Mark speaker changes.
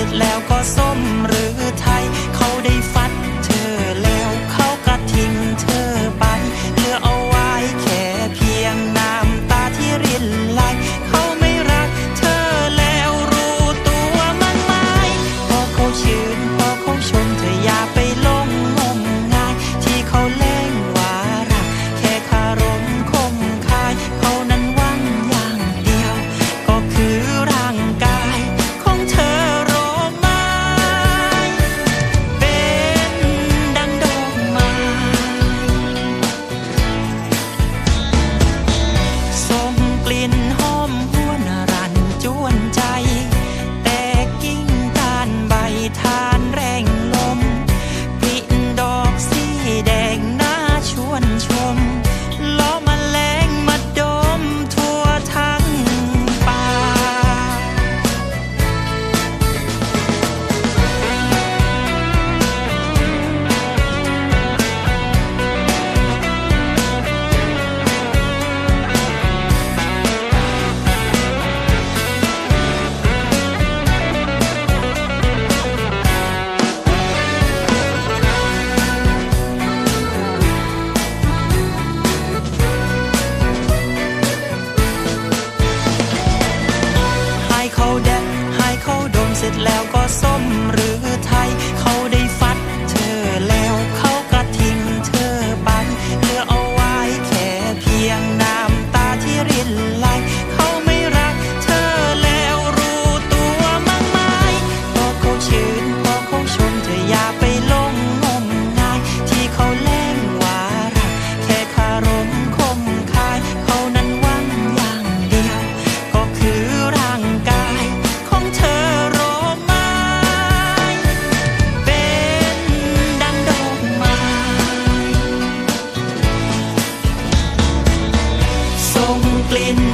Speaker 1: ็จแล้วก็โซ ดแล้วก็ส้มร in